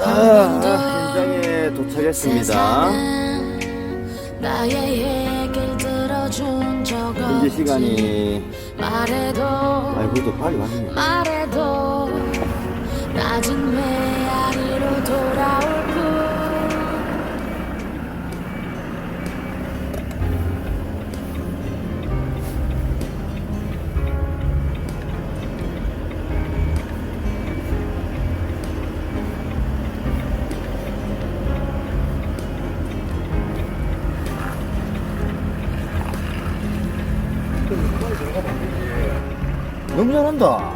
자, 현장에 도착했습니다. 현재 시간이 아이고 또 빨리 왔네. 말해도 낮은 메아리로 돌아올 너무 잘한다.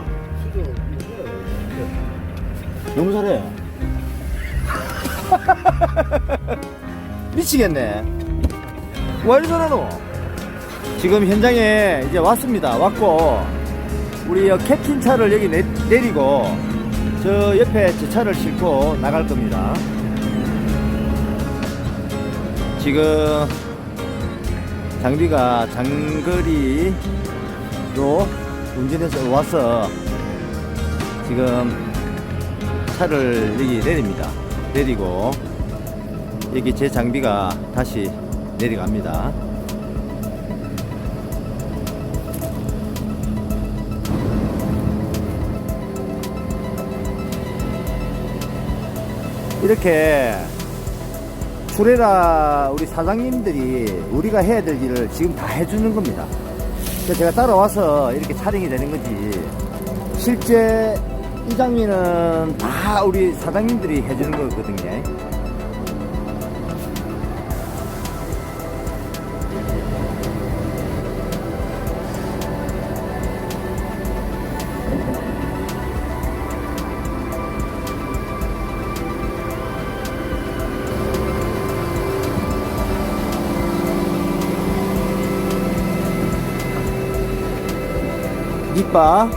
너무 잘해. 미치겠네. 왜 이리 잘하노? 지금 현장에 이제 왔습니다. 왔고, 우리 어, 캡틴 차를 여기 내, 내리고, 저 옆에 제 차를 싣고 나갈 겁니다. 지금 장비가 장거리로 운전해서 와서 지금 차를 여기 내립니다. 내리고 여기 제 장비가 다시 내려갑니다. 이렇게 출애라 우리 사장님들이 우리가 해야 될 일을 지금 다 해주는 겁니다. 제가 따라와서 이렇게 촬영이 되는 거지. 실제 이 장면은 다 우리 사장님들이 해주는 거거든요. 니빠.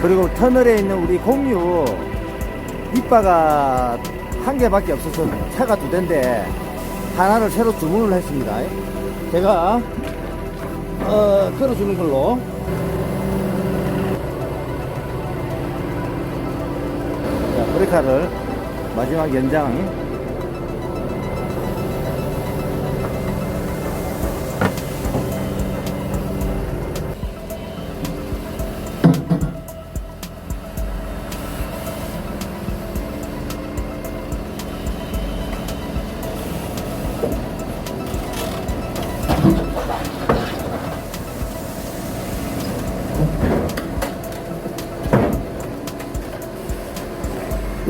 그리고 터널에 있는 우리 공유. 니빠가 한 개밖에 없어서 차가 두 대인데 하나를 새로 주문을 했습니다. 제가 어, 끌어주는 걸로. 자, 브레이크를 마지막 연장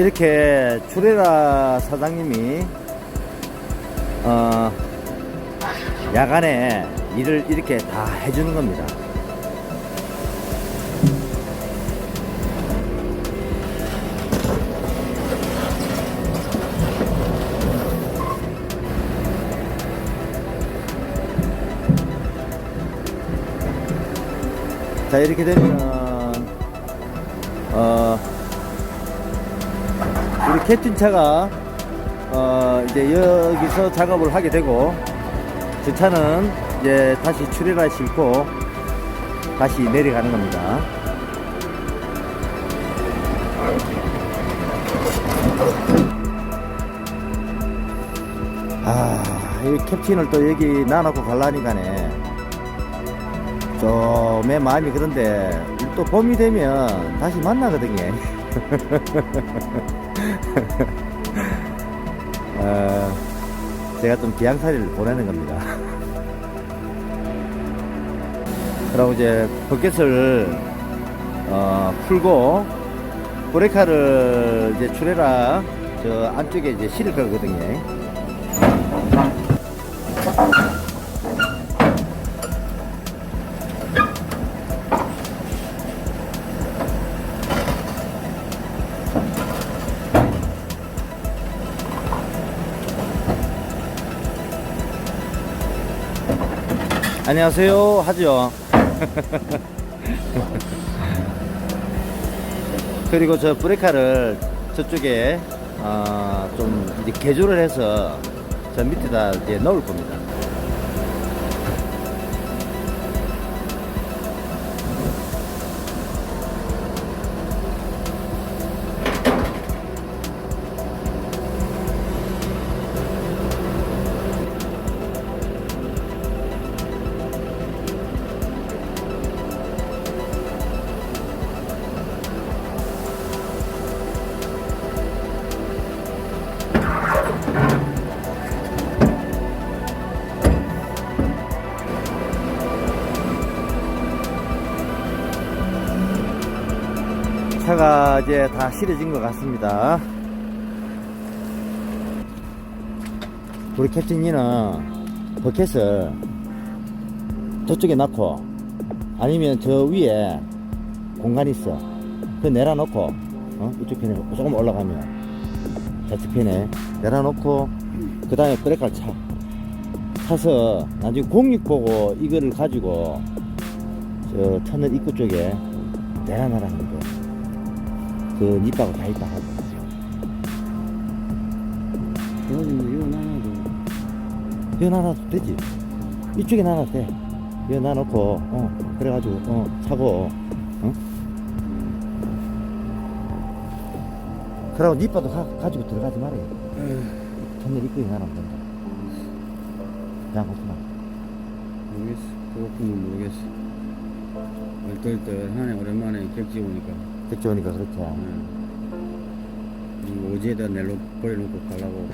이렇게 추레라 사장님이 어 야간에 일을 이렇게 다 해주는 겁니다. 자 이렇게 되면 어 캡틴 차가 어 이제 여기서 작업을 하게 되고 제 차는 이제 다시 출애라 싣고 다시 내려가는 겁니다. 아, 이 캡틴을 또 여기 놔놓고 갈라니까네. 좀내 마음이 그런데 또 봄이 되면 다시 만나거든요. 어, 제가 좀 기양살이를 보내는 겁니다. 그리고 이제 버켓을 어, 풀고 브레이크를 이제 출해라 저 안쪽에 이제 실을 거거든요. 안녕하세요 하죠. 그리고 저 브레이크를 저쪽에 어, 좀 개조를 해서 저 밑에다 이제 넣을 겁니다. 이제 다 실어진 것 같습니다. 우리 캡틴이는 버켓을 저쪽에 놔고 아니면 저 위에 공간이 있어. 그 내려놓고 어? 이쪽 편에 조금 올라가면 좌측 편에 내려놓고 그 다음에 브레이크를 차. 차서 나중에 공익 보고 이거를 가지고 저 터널 입구 쪽에 내려놔라는 거. 그 니빠가 다 있다 하고. 그래가지고 이거 나눠도 이거 나눠도 되지. 이쪽에 나눠도 돼. 이거 나눠놓고, 어, 그래가지고, 어, 차고, 어? 그러고 니빠도 가, 가지고 들어가지 말아요. 터널 입구에 나눠면 된다. 야, 그렇구나. 모르겠어. 그것뿐은 모르겠어. 얼떨떨 하네 오랜만에 격지 오니까. 그쪽 오니까 그렇게. 응. 이 오지에다 내로 버려놓고 가려고.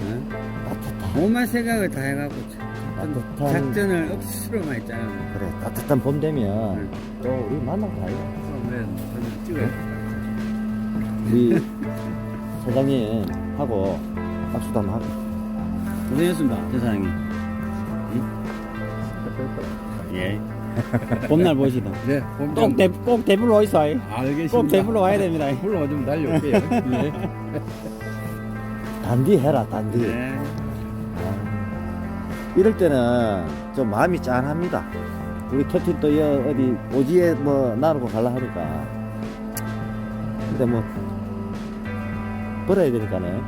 응? 따뜻한, 온만 생각을 다 해갖고 작전, 따뜻한- 작전을 억수로 많이 짜는 그래, 따뜻한 봄 되면 응. 또 우리 만나고 가요. 그러면 찍어야 돼. 우리 사장님 하고 박수도 한번 하고. 고생했습니다, 대사장님. 예. 봄날 보시다. 네, 꼭, 대, 꼭 대불러 있어. 알겠습니다. 꼭 대불러 와야 됩니다. 불러 좀 달려올게요. 네. 단디 해라, 단디. 네. 아, 이럴 때는 좀 마음이 짠합니다. 우리 캡틴 또 여, 어디 오지에 뭐 나누고 갈라 하니까. 근데 뭐 벌어야 되니까네.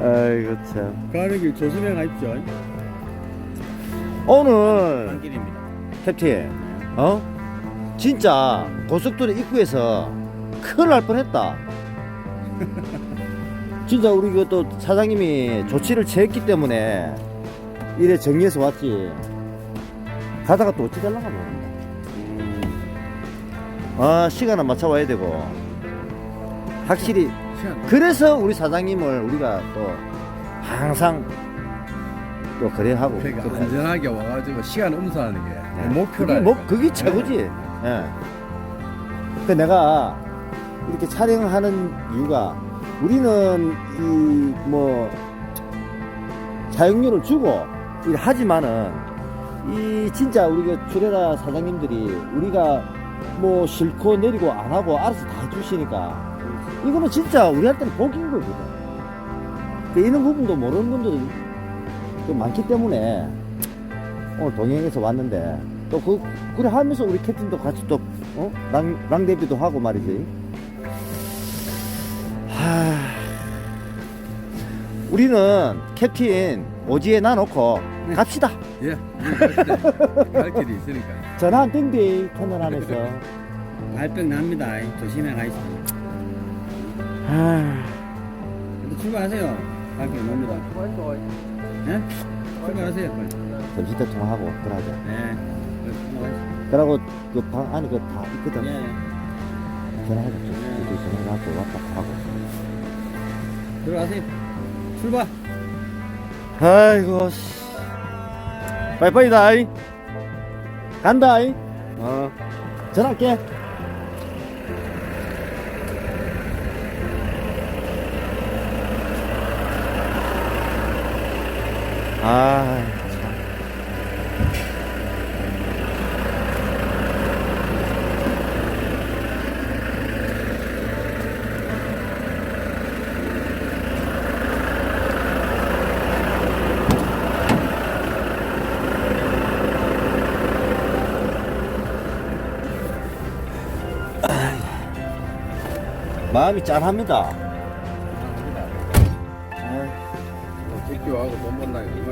아이고 참. 가는 길 조심해 가십시오. 오늘 길입니다. 캡틴, 어? 진짜 고속도로 입구에서 큰일 날 뻔했다. 진짜 우리 그또 사장님이 조치를 취했기 때문에 이래 정리해서 왔지. 가다가 또 어찌 될랑가 모른다. 아, 시간은 맞춰 와야 되고. 확실히, 시간 그래서 우리 사장님을 우리가 또 항상 또 그래 하고. 그러니까 그렇게 안전하게 와가지고 시간 음수하는 게 네. 목표라. 그게, 뭐, 그게 최고지. 예. 그 내가 이렇게 촬영하는 이유가 우리는 이뭐 사용료를 주고 일 하지만은 이 진짜 우리 그 출애라 사장님들이 우리가 뭐 싫고 내리고 안 하고 알아서 다 해주시니까 이거는 진짜 우리한테는 복인 거거든. 그 이런 부분도 모르는 분들이 좀 많기 때문에 오늘 동행해서 왔는데 또 그, 그래 하면서 우리 캡틴도 같이 또, 어? 랑, 랑데뷔도 하고 말이지. 하. 우리는 캡틴 오지에 놔놓고 갑시다. 예. 갈 길이 있으니까. 전화 한 땡땡 터널 안에서. 발병 납니다. 조심해 가십시오. 하. 출발하세요. 발병 납니다. 예? 출발하세요. 빨리. 점심 때 통화하고 그러자. 네. 그러고 그 방 안에 그 다 있거든. 예. 전화하자. 그 전화하고 왔다 하고. 들어가세요. 출발. 아이고, 씨. 빠이빠이다. 이. 간다. 이. 어. 전화할게. 아, 참. 마음이 짠합니다. 번다. 이거 얼마나 힘들겠어.